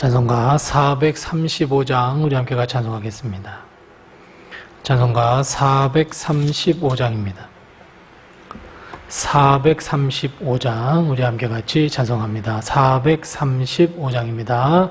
찬송가 435장 우리 함께 같이 찬송하겠습니다. 찬송가 435장입니다. 435장 우리 함께 같이 찬송합니다. 435장입니다.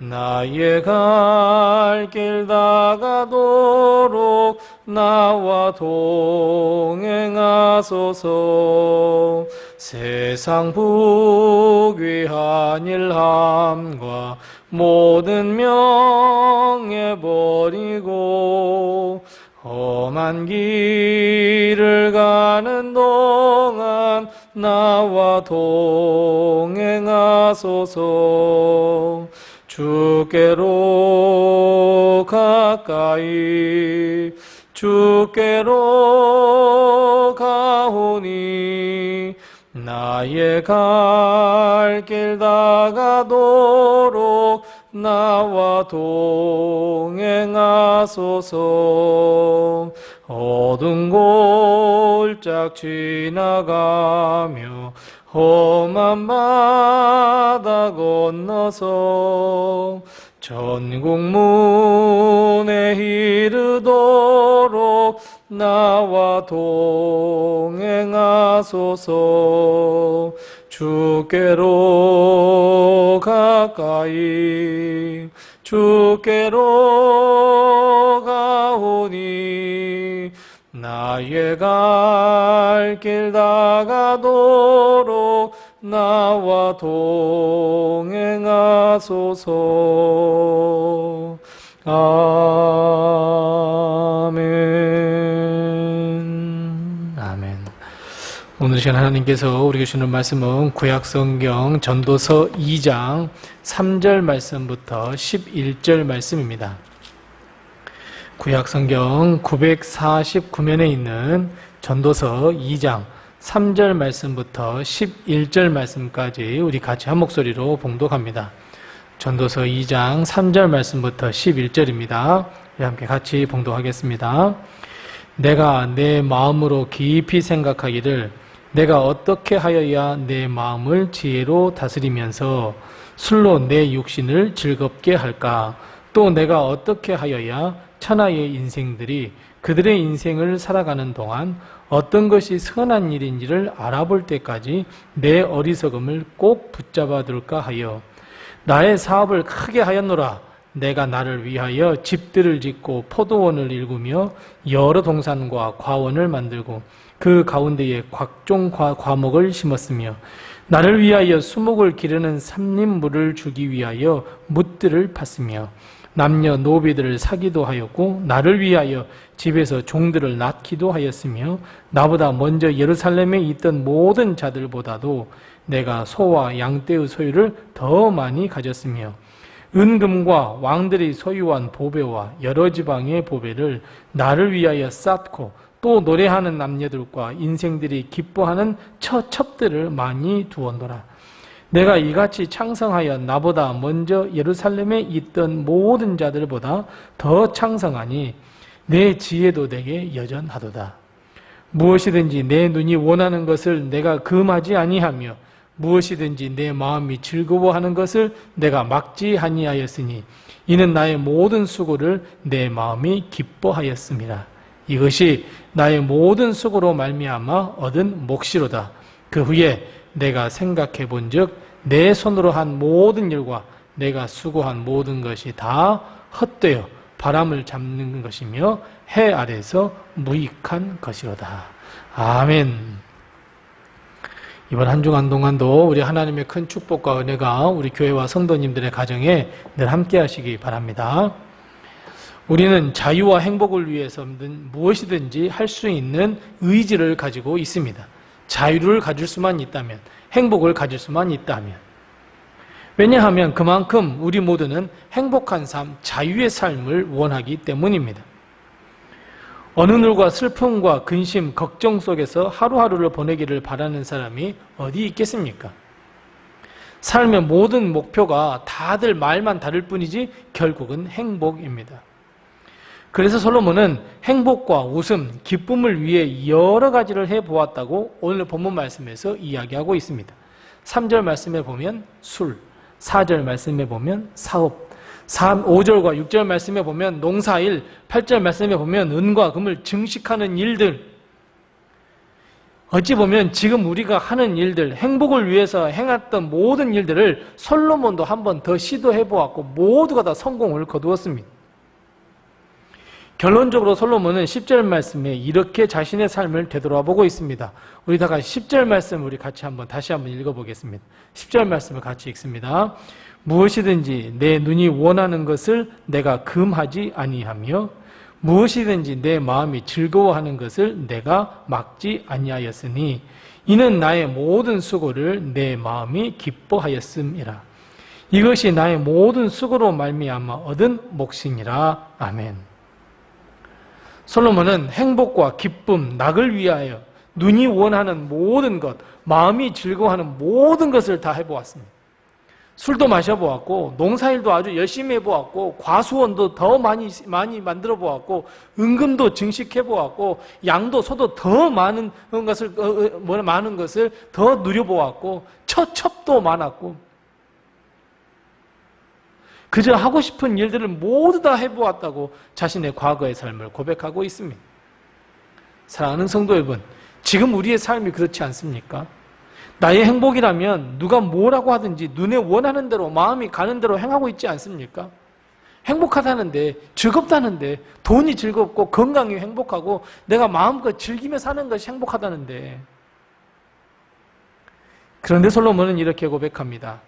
나의 갈 길 다가도록 나와 동행하소서. 세상 부귀한 일함과 모든 명예 버리고 험한 길을 가는 동안 나와 동행하소서 주께로 가까이 주께로 가오니 나의 갈 길 다가도록 나와 동행하소서. 어두운 골짝 지나가며 험한 바다 건너서 전국 문에 이르도록 나와 동행하소서. 주께로 가까이 주께로 가오니 나의 갈 길 다가도록 나와 동행하소서. 아멘. 아멘. 오늘 시간 하나님께서 우리에게 주는 말씀은 구약성경 전도서 2장 3절 말씀부터 11절 말씀입니다. 구약 성경 949면에 있는 전도서 2장 3절 말씀부터 11절 말씀까지 우리 같이 한 목소리로 봉독합니다. 전도서 2장 3절 말씀부터 11절입니다. 우리 함께 같이 봉독하겠습니다. 내가 내 마음으로 깊이 생각하기를 내가 어떻게 하여야 내 마음을 지혜로 다스리면서 술로 내 육신을 즐겁게 할까? 또 내가 어떻게 하여야 천하의 인생들이 그들의 인생을 살아가는 동안 어떤 것이 선한 일인지를 알아볼 때까지 내 어리석음을 꼭 붙잡아 둘까 하여 나의 사업을 크게 하였노라. 내가 나를 위하여 집들을 짓고 포도원을 일구며 여러 동산과 과원을 만들고 그 가운데에 각종 과, 과목을 심었으며 나를 위하여 수목을 기르는 삼림물을 주기 위하여 묻들을 팠으며 남녀 노비들을 사기도 하였고 나를 위하여 집에서 종들을 낳기도 하였으며 나보다 먼저 예루살렘에 있던 모든 자들보다도 내가 소와 양떼의 소유를 더 많이 가졌으며 은금과 왕들이 소유한 보배와 여러 지방의 보배를 나를 위하여 쌓고 또 노래하는 남녀들과 인생들이 기뻐하는 처첩들을 많이 두었노라. 내가 이같이 창성하여 나보다 먼저 예루살렘에 있던 모든 자들보다 더 창성하니 내 지혜도 내게 여전하도다. 무엇이든지 내 눈이 원하는 것을 내가 금하지 아니하며 무엇이든지 내 마음이 즐거워하는 것을 내가 막지 아니하였으니 이는 나의 모든 수고를 내 마음이 기뻐하였습니다. 이것이 나의 모든 수고로 말미암아 얻은 몫이로다. 그 후에 내가 생각해 본즉 내 손으로 한 모든 일과 내가 수고한 모든 것이 다 헛되어 바람을 잡는 것이며 해 아래서 무익한 것이로다. 아멘. 이번 한 주간 동안도 우리 하나님의 큰 축복과 은혜가 우리 교회와 성도님들의 가정에 늘 함께 하시기 바랍니다. 우리는 자유와 행복을 위해서든 무엇이든지 할 수 있는 의지를 가지고 있습니다. 자유를 가질 수만 있다면, 행복을 가질 수만 있다면. 왜냐하면 그만큼 우리 모두는 행복한 삶, 자유의 삶을 원하기 때문입니다. 어느 누가 슬픔과 근심, 걱정 속에서 하루하루를 보내기를 바라는 사람이 어디 있겠습니까? 삶의 모든 목표가 다들 말만 다를 뿐이지 결국은 행복입니다. 그래서 솔로몬은 행복과 웃음, 기쁨을 위해 여러 가지를 해 보았다고 오늘 본문 말씀에서 이야기하고 있습니다. 3절 말씀에 보면 술, 4절 말씀에 보면 사업, 3, 5절과 6절 말씀에 보면 농사일, 8절 말씀에 보면 은과 금을 증식하는 일들. 어찌 보면 지금 우리가 하는 일들, 행복을 위해서 행했던 모든 일들을 솔로몬도 한 번 더 시도해 보았고 모두가 다 성공을 거두었습니다. 결론적으로 솔로몬은 10절 말씀에 이렇게 자신의 삶을 되돌아보고 있습니다. 우리 다 같이 10절 말씀 우리 같이 한번 다시 한번 읽어보겠습니다. 10절 말씀을 같이 읽습니다. 무엇이든지 내 눈이 원하는 것을 내가 금하지 아니하며 무엇이든지 내 마음이 즐거워하는 것을 내가 막지 아니하였으니 이는 나의 모든 수고를 내 마음이 기뻐하였음이라. 이것이 나의 모든 수고로 말미암아 얻은 몫이니라. 아멘. 솔로몬은 행복과 기쁨, 낙을 위하여 눈이 원하는 모든 것, 마음이 즐거워하는 모든 것을 다 해보았습니다. 술도 마셔보았고, 농사일도 아주 열심히 해보았고, 과수원도 더 많이, 많이 만들어 보았고, 은금도 증식해보았고, 양도 소도 더 많은 것을, 어, 어, 뭐, 많은 것을 더 누려보았고, 처첩도 많았고, 그저 하고 싶은 일들을 모두 다 해보았다고 자신의 과거의 삶을 고백하고 있습니다. 사랑하는 성도 여러분, 지금 우리의 삶이 그렇지 않습니까? 나의 행복이라면 누가 뭐라고 하든지 눈에 원하는 대로 마음이 가는 대로 행하고 있지 않습니까? 행복하다는데 즐겁다는데 돈이 즐겁고 건강이 행복하고 내가 마음껏 즐기며 사는 것이 행복하다는데 그런데 솔로몬은 이렇게 고백합니다.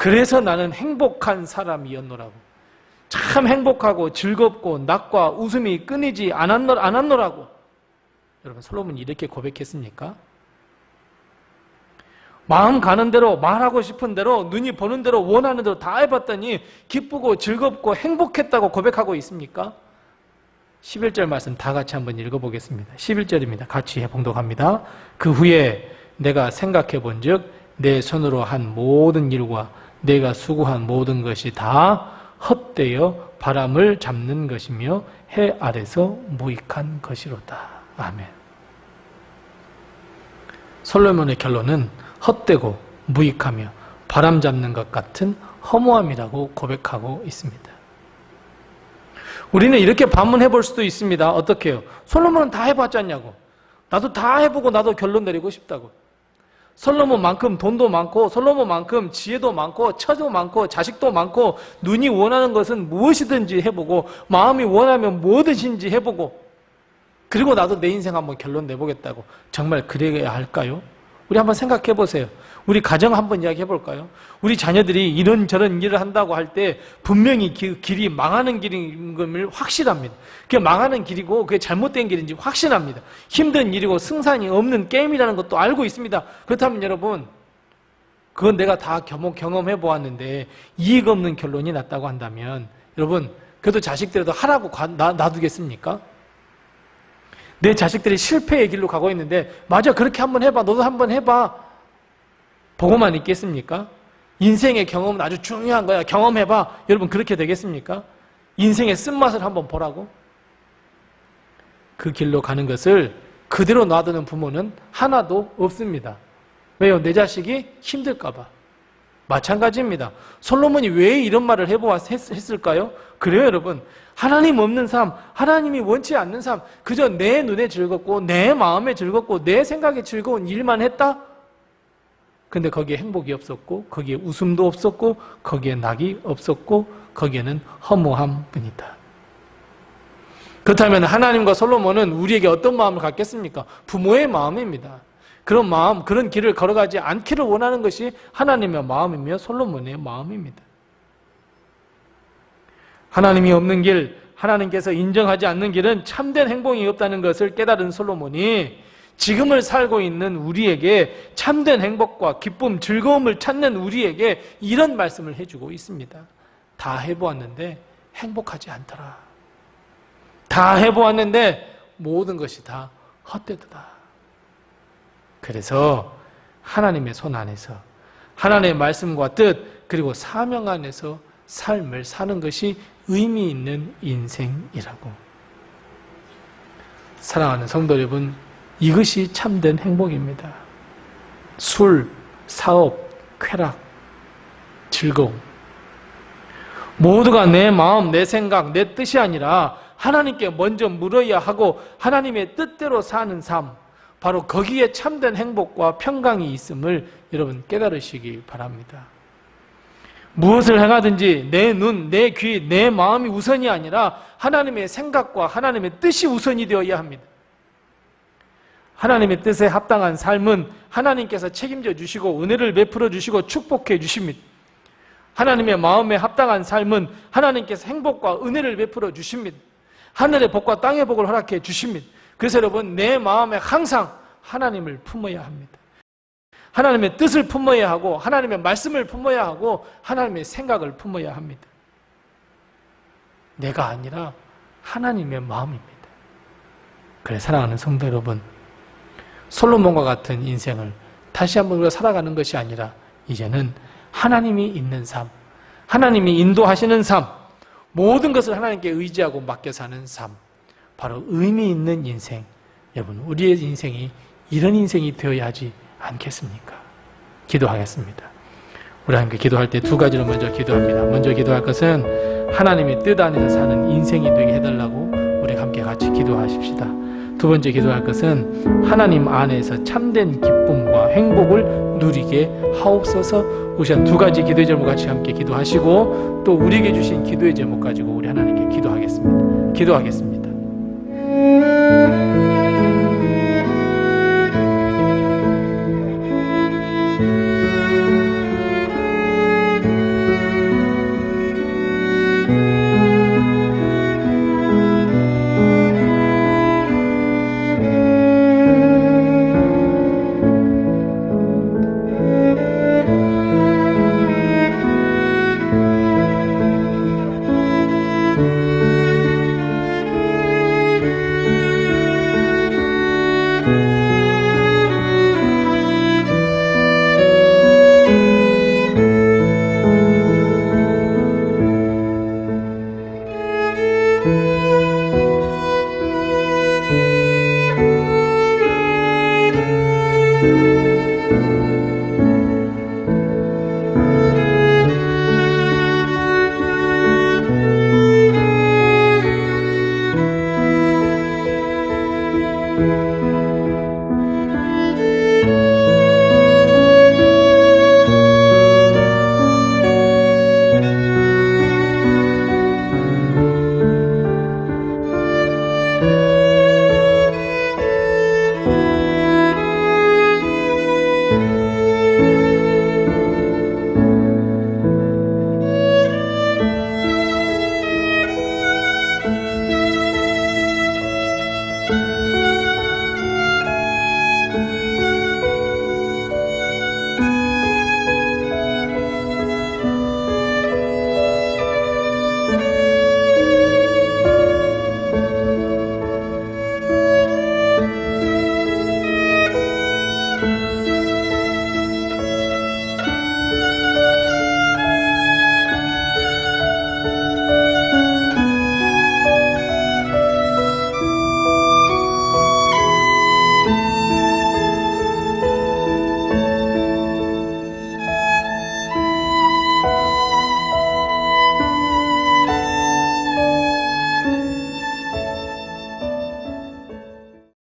그래서 나는 행복한 사람이었노라고. 참 행복하고 즐겁고 낙과 웃음이 끊이지 않았노, 않았노라고. 여러분, 솔로몬이 이렇게 고백했습니까? 마음 가는 대로, 말하고 싶은 대로, 눈이 보는 대로, 원하는 대로 다 해봤더니 기쁘고 즐겁고 행복했다고 고백하고 있습니까? 11절 말씀 다 같이 한번 읽어보겠습니다. 11절입니다. 같이 봉독합니다. 그 후에 내가 생각해 본 즉, 내 손으로 한 모든 일과 내가 수고한 모든 것이 다 헛되어 바람을 잡는 것이며 해 아래서 무익한 것이로다. 아멘. 솔로몬의 결론은 헛되고 무익하며 바람 잡는 것 같은 허무함이라고 고백하고 있습니다. 우리는 이렇게 반문해 볼 수도 있습니다. 어떻게 요 솔로몬은 다 해봤지 않냐고. 나도 다 해보고 나도 결론 내리고 싶다고. 솔로몬만큼 돈도 많고 솔로몬만큼 지혜도 많고 처도 많고 자식도 많고 눈이 원하는 것은 무엇이든지 해보고 마음이 원하면 뭐든지 해보고 그리고 나도 내 인생 한번 결론 내보겠다고 정말 그래야 할까요? 우리 한번 생각해 보세요. 우리 가정 한번 이야기해 볼까요? 우리 자녀들이 이런저런 일을 한다고 할 때 분명히 그 길이 망하는 길인 걸 확실합니다. 그게 망하는 길이고 그게 잘못된 길인지 확신합니다. 힘든 일이고 승산이 없는 게임이라는 것도 알고 있습니다. 그렇다면 여러분, 그건 내가 다 경험해 보았는데 이익 없는 결론이 났다고 한다면 여러분, 그래도 자식들에도 하라고 놔두겠습니까? 내 자식들이 실패의 길로 가고 있는데 맞아 그렇게 한번 해봐 너도 한번 해봐 보고만 있겠습니까? 인생의 경험은 아주 중요한 거야. 경험해봐. 여러분 그렇게 되겠습니까? 인생의 쓴맛을 한번 보라고? 그 길로 가는 것을 그대로 놔두는 부모는 하나도 없습니다. 왜요? 내 자식이 힘들까봐. 마찬가지입니다. 솔로몬이 왜 이런 말을 해보았을까요? 그래요, 여러분. 하나님 없는 삶, 하나님이 원치 않는 삶, 그저 내 눈에 즐겁고, 내 마음에 즐겁고, 내 생각에 즐거운 일만 했다? 근데 거기에 행복이 없었고, 거기에 웃음도 없었고, 거기에 낙이 없었고, 거기에는 허무함 뿐이다. 그렇다면 하나님과 솔로몬은 우리에게 어떤 마음을 갖겠습니까? 부모의 마음입니다. 그런 마음, 그런 길을 걸어가지 않기를 원하는 것이 하나님의 마음이며 솔로몬의 마음입니다. 하나님이 없는 길, 하나님께서 인정하지 않는 길은 참된 행복이 없다는 것을 깨달은 솔로몬이 지금을 살고 있는 우리에게 참된 행복과 기쁨, 즐거움을 찾는 우리에게 이런 말씀을 해주고 있습니다. 다 해보았는데 행복하지 않더라. 다 해보았는데 모든 것이 다 헛되더라. 그래서 하나님의 손 안에서 하나님의 말씀과 뜻 그리고 사명 안에서 삶을 사는 것이 의미 있는 인생이라고. 사랑하는 성도 여러분, 이것이 참된 행복입니다. 술, 사업, 쾌락, 즐거움. 모두가 내 마음, 내 생각, 내 뜻이 아니라 하나님께 먼저 물어야 하고 하나님의 뜻대로 사는 삶. 바로 거기에 참된 행복과 평강이 있음을 여러분 깨달으시기 바랍니다. 무엇을 행하든지 내 눈, 내 귀, 내 마음이 우선이 아니라 하나님의 생각과 하나님의 뜻이 우선이 되어야 합니다. 하나님의 뜻에 합당한 삶은 하나님께서 책임져 주시고 은혜를 베풀어 주시고 축복해 주십니다. 하나님의 마음에 합당한 삶은 하나님께서 행복과 은혜를 베풀어 주십니다. 하늘의 복과 땅의 복을 허락해 주십니다. 그래서 여러분 내 마음에 항상 하나님을 품어야 합니다. 하나님의 뜻을 품어야 하고 하나님의 말씀을 품어야 하고 하나님의 생각을 품어야 합니다. 내가 아니라 하나님의 마음입니다. 그래 사랑하는 성도 여러분 솔로몬과 같은 인생을 다시 한번 우리가 살아가는 것이 아니라 이제는 하나님이 있는 삶, 하나님이 인도하시는 삶, 모든 것을 하나님께 의지하고 맡겨 사는 삶, 바로 의미 있는 인생. 여러분, 우리의 인생이 이런 인생이 되어야 하지 않겠습니까? 기도하겠습니다. 우리 함께 기도할 때 두 가지로 먼저 기도합니다. 먼저 기도할 것은 하나님의 뜻 안에서 사는 인생이 되게 해달라고 우리 함께 같이 기도하십시다. 두 번째 기도할 것은 하나님 안에서 참된 기쁨과 행복을 누리게 하옵소서 우선 두 가지 기도의 제목 같이 함께 기도하시고 또 우리에게 주신 기도의 제목 가지고 우리 하나님께 기도하겠습니다. 기도하겠습니다.